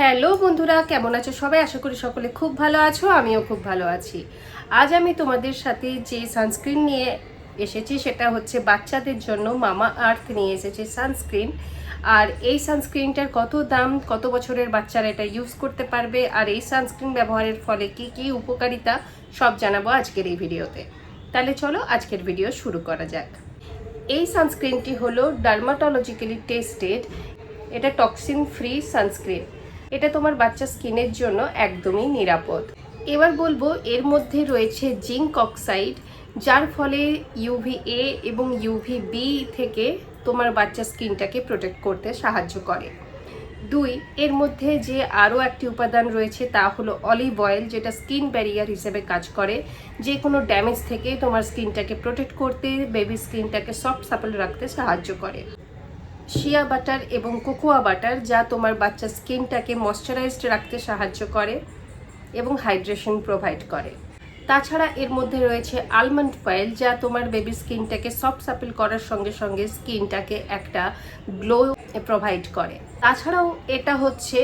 Hello বন্ধুরা, কেমন আছো সবাই? আশা করি সকলে খুব ভালো আছো, আমিও খুব ভালো আছি। আজ আমি তোমাদের সাথে যে সানস্ক্রিন নিয়ে এসেছি সেটা হচ্ছে বাচ্চাদের জন্য মামা আর্থ নিয়ে এসেছে সানস্ক্রিন আর এই সানস্ক্রিনটার কত দাম, কত বছরের বাচ্চারা এটা ইউজ করতে পারবে, আর এই সানস্ক্রিন ব্যবহারের ফলে কি কি উপকারিতা, সব জানাব আজকের এই ভিডিওতে। তাহলে চলো আজকের ভিডিও শুরু করা যাক। এই সানস্ক্রিনটি হলো ডার্মাটোলজিক্যালি টেস্টেড এটা টক্সিন ফ্রি সানস্ক্রিন এটা তোমার বাচ্চা স্কিনের জন্য একদমই নিরাপদ। এবার বলব, এর মধ্যে রয়েছে জিঙ্ক অক্সাইড, যার ফলে ইউভি এ এবং ইউভি বি থেকে তোমার বাচ্চা স্কিনটাকে প্রোটেক্ট করতে সাহায্য করে। দুই, এর মধ্যে যে আরও একটি উপাদান রয়েছে তা হলো অলিভ অয়েল, যেটা স্কিন ব্যারিয়ার হিসেবে কাজ করে। যে কোনো ড্যামেজ থেকে তোমার স্কিনটাকে প্রোটেক্ট করতে, বেবি স্কিনটাকে সফট সাপল রাখতে সাহায্য করে। শিয়া বাটার এবং কোকোয়া বাটার যা তোমার বাচ্চার স্কিনটাকে ময়শ্চারাইজড রাখতে সাহায্য করে এবং হাইড্রেশন প্রোভাইড করে। তাছাড়া এর মধ্যে রয়েছে আলমন্ড অয়েল যা তোমার বেবি স্কিনটাকে সফট সাপেল করার সঙ্গে সঙ্গে স্কিনটাকে একটা গ্লো প্রোভাইড করে। তাছাড়াও এটা হচ্ছে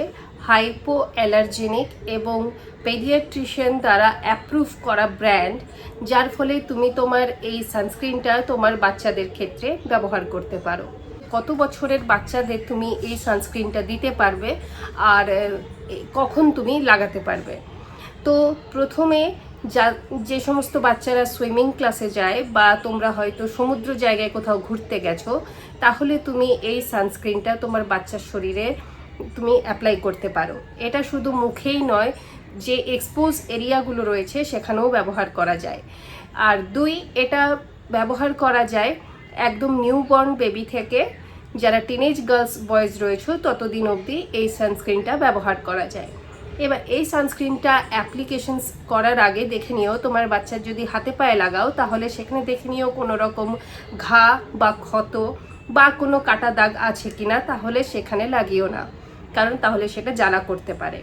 হাইপো অ্যালার্জেনিক এবং পেডিয়াট্রিশিয়ান দ্বারা অ্যাপ্রুভ করা ব্র্যান্ড যার ফলে তুমি তোমার এই সানস্ক্রিনটা তোমার বাচ্চাদের ক্ষেত্রে ব্যবহার করতে পারো। কত বছরের বাচ্চাদের তুমি এই সানস্ক্রিনটা দিতে পারবে আর কখন তুমি লাগাতে পারবে। তো প্রথমে যা, যে সমস্ত বাচ্চারা সুইমিং ক্লাসে যায় বা তোমরা হয়তো সমুদ্র জায়গায় কোথাও ঘুরতে গেছো, তাহলে তুমি এই সানস্ক্রিনটা তোমার বাচ্চার শরীরে তুমি অ্যাপ্লাই করতে পারো। এটা শুধু মুখেই নয়, যে এক্সপোজ এরিয়াগুলো রয়েছে সেখানেও ব্যবহার করা যায়। আর দুই, এটা ব্যবহার করা যায় একদম নিউবর্ন বেবি থেকে যারা টিনেজ গার্লস বয়েজ রয়েছে, ততদিন অবধি এই সানস্ক্রিনটা ব্যবহার করা যায়। এবার এই সানস্ক্রিনটা অ্যাপ্লিকেশনস করার আগে দেখে নিও, তোমার বাচ্চার যদি হাতে পায়ে লাগাও, তাহলে সেখানে দেখে নিও কোনো রকম ঘা বা ক্ষত বা কোনো কাটা দাগ আছে কিনা, তাহলে সেখানে লাগিও না। কারণ তাহলে সেটা জ্বালা করতে পারে।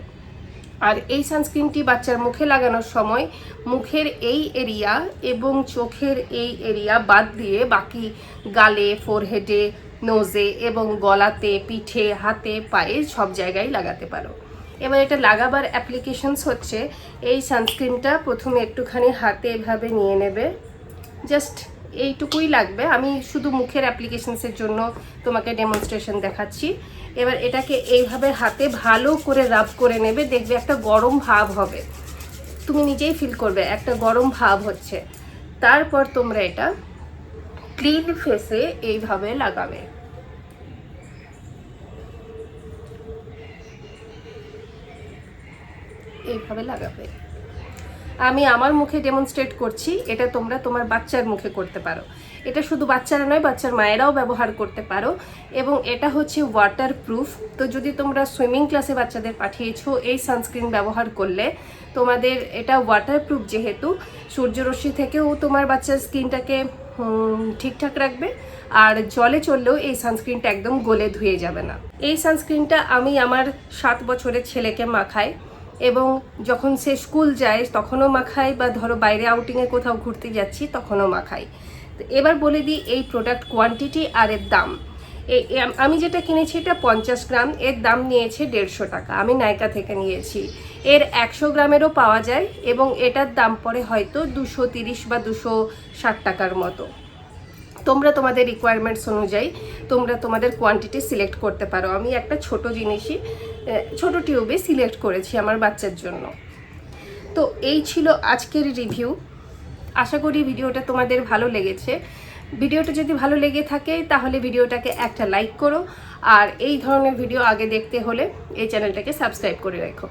আর এই সানস্ক্রিনটি বাচ্চার মুখে লাগানোর সময় মুখের এই এরিয়া এবং চোখের এই এরিয়া বাদ দিয়ে বাকি গালে ফোরহেডে নোজে এবং গলাতে, পিঠে, হাতে, পায়ে সব জায়গায় লাগাতে পারো। এবার এটা লাগাবার অ্যাপ্লিকেশনস হচ্ছে, এই সানস্ক্রিনটা প্রথমে একটুখানি হাতে এভাবে নিয়ে নেবে। জাস্ট এইটুকুই লাগবে। আমি শুধু মুখের অ্যাপ্লিকেশনসের জন্য তোমাকে ডেমনস্ট্রেশন দেখাচ্ছি। এবার এটাকে এইভাবে হাতে ভালো করে রাব করে নেবে, দেখবে একটা গরম ভাব হবে। তুমি নিজেই ফিল করবে, একটা গরম ভাব হচ্ছে। তারপর তোমরা এটা ক্লিন ফেসে এইভাবে লাগাবে। এইভাবে লাগাবে। আমি আমার মুখে ডেমনস্ট্রেট করছি, এটা তোমরা তোমার বাচ্চার মুখে করতে পারো। এটা শুধু বাচ্চারা নয়, বাচ্চার মায়েরাও ব্যবহার করতে পারো। এবং এটা হচ্ছে ওয়াটার প্রুফ তো যদি তোমরা সুইমিং ক্লাসে বাচ্চাদের পাঠিয়েছো, এই সানস্ক্রিন ব্যবহার করলে তোমাদের এটা ওয়াটার প্রুফ যেহেতু, সূর্যরশ্মি থেকেও তোমার বাচ্চার স্কিনটাকে ঠিকঠাক রাখবে। আর জলে চললেও এই সানস্ক্রিনটা একদম গলে ধুয়ে যাবে না। এই সানস্ক্রিনটা আমি আমার সাত বছরের ছেলেকে মাখাই। এবং যখন সে স্কুল যায়, তখনও মাখাই বা ধরো বাইরে আউটিংয়ে কোথাও ঘুরতে যাচ্ছি, তখনও মাখাই তো এবার বলে দিই, এই প্রোডাক্ট কোয়ান্টিটি আর এর দাম। আমি যেটা কিনেছি এটা পঞ্চাশ গ্রাম, এর দাম নিয়েছে দেড়শো টাকা। আমি নাইকা থেকে নিয়েছি। এর একশো গ্রামেরও পাওয়া যায় এবং এটার দাম পড়ে হয়তো দুশো তিরিশ বা দুশো ষাট টাকার মতো। তোমরা তোমাদের রিকোয়ারমেন্টস অনুযায়ী তোমরা তোমাদের কোয়ান্টিটি সিলেক্ট করতে পারো। আমি একটা ছোট জিনিসই ছোট টিউবে সিলেক্ট করেছি আমার বাচ্চার জন্য। তো এই ছিল আজকের রিভিউ। আশা করি ভিডিওটা তোমাদের ভালো লেগেছে। ভিডিওটা যদি ভালো লেগে থাকে, তাহলে ভিডিওটাকে একটা লাইক করো। আর এই ধরনের ভিডিও আগে দেখতে হলে এই চ্যানেলটাকে সাবস্ক্রাইব করে রাখো।